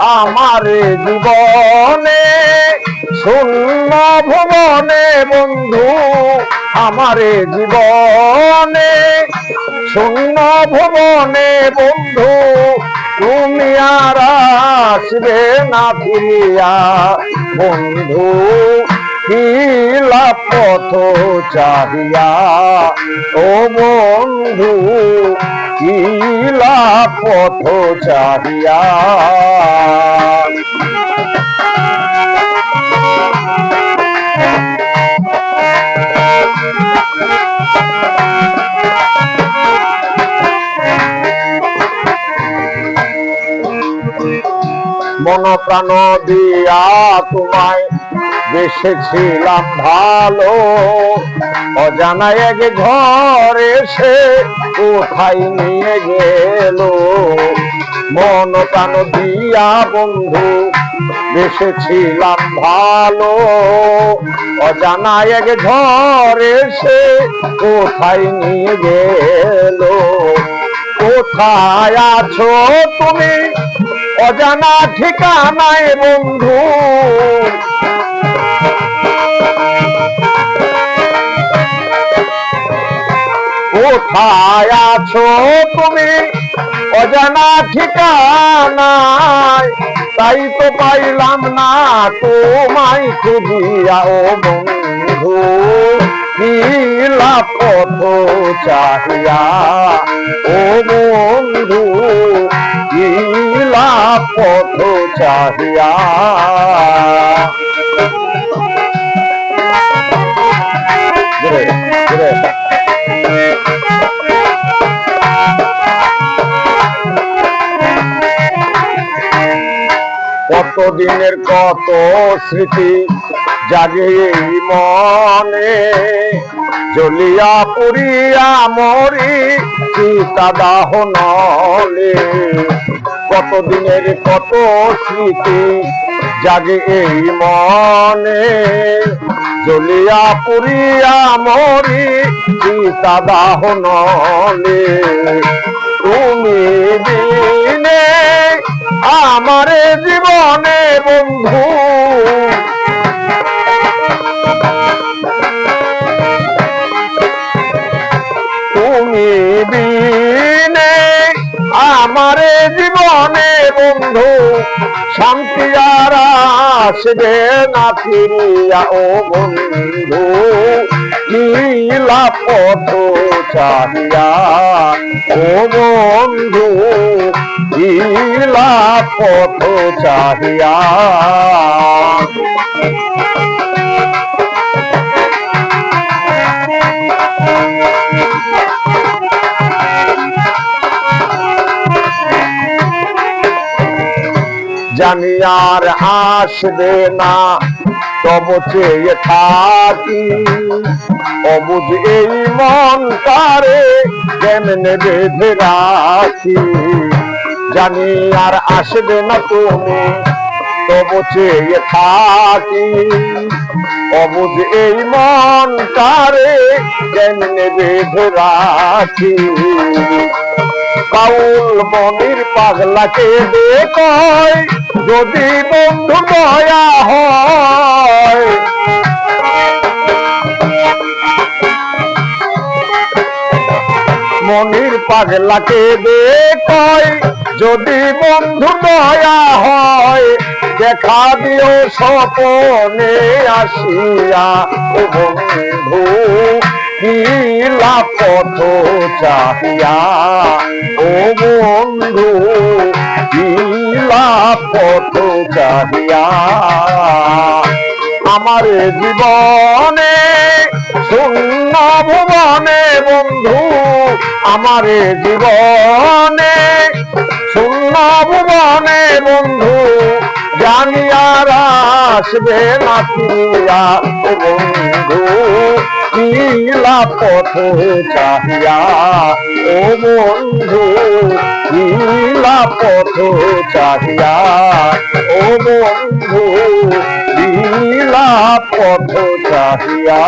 আমার জীবনে শূন্য ভুবনে বন্ধু, আমার জীবনে শূন্য ভুবনে বন্ধু, তুমি আর আসবে না ফিরিয়া, বন্ধু। কিলা পথ চাহিয়া। ও বন্ধু কিলা পথ চাহিয়া। মন প্রাণ দিয়া তোমায় বেসেছিলাম ভালো। অজানা এক ঘরে সে কোথায় নিয়ে গেল? মন প্রাণ দিয়া বন্ধু, বেসেছিলাম ভালো। অজানা এক ঘরে সে কোথায় নিয়ে গেল? কোথায় আছো তুমি? অজানা ঠিকানায় বন্ধু কোথায় আছো তুমি? অজানা ঠিকানায় তাই তো পাইলাম না তোমায় খুঁজিয়া, ও বন্ধু। নীলা পথ চাহিয়া, ও বন্ধু নীলা পথ চাহিয়া। কত দিনের কত স্মৃতি জাগে মনে। জ্বলিয়া পুরিয়া মরি সীতা দাহ নলে। কত দিনের কত স্মৃতি জাগে এই মনে। জ্বলিয়া পুরিয়া মরি সীতা দাহ নলে। তুমি দিনে আমার জীবনে বন্ধু। তুমি বিনে আমার জীবনে বন্ধু। শান্তি আর আসবে না ফিরিয়া ও বন্ধু। নীলা পথ চাহিয়া ও বন্ধু। নীলা পথ চাহিয়া। জানি আর আসবে না, তব চেয়ে থাকি। অবুঝ এই মন তারে কেমনে বেঁধে রাখি? জানি আর আসবে না তুমি, তব চেয়ে থাকি। অবুঝ এই মন তারে কেমনে বেঁধে রাখি? কাউল মনির পাগলাকে দেখয় যদি বন্ধু দয়া হয় পাগলাকে দেখয়, যদি বন্ধু দয়া হয়, দেখা দিও স্বপনে আসিয়া, ও বন্ধু পথ চাহিয়া, ও বন্ধু, নীলা পথ চাহিয়া। আমার জীবনে শূন্য ভুবনে বন্ধু আমার জীবনে শূন্য ভুবনে বন্ধু জানি আর আসবে না ও বন্ধু, নীলা পথ চাহিয়া ও বন্ধু, নীলা পথ চাহিয়া ও বন্ধু, নীলা পথ চাহিয়া।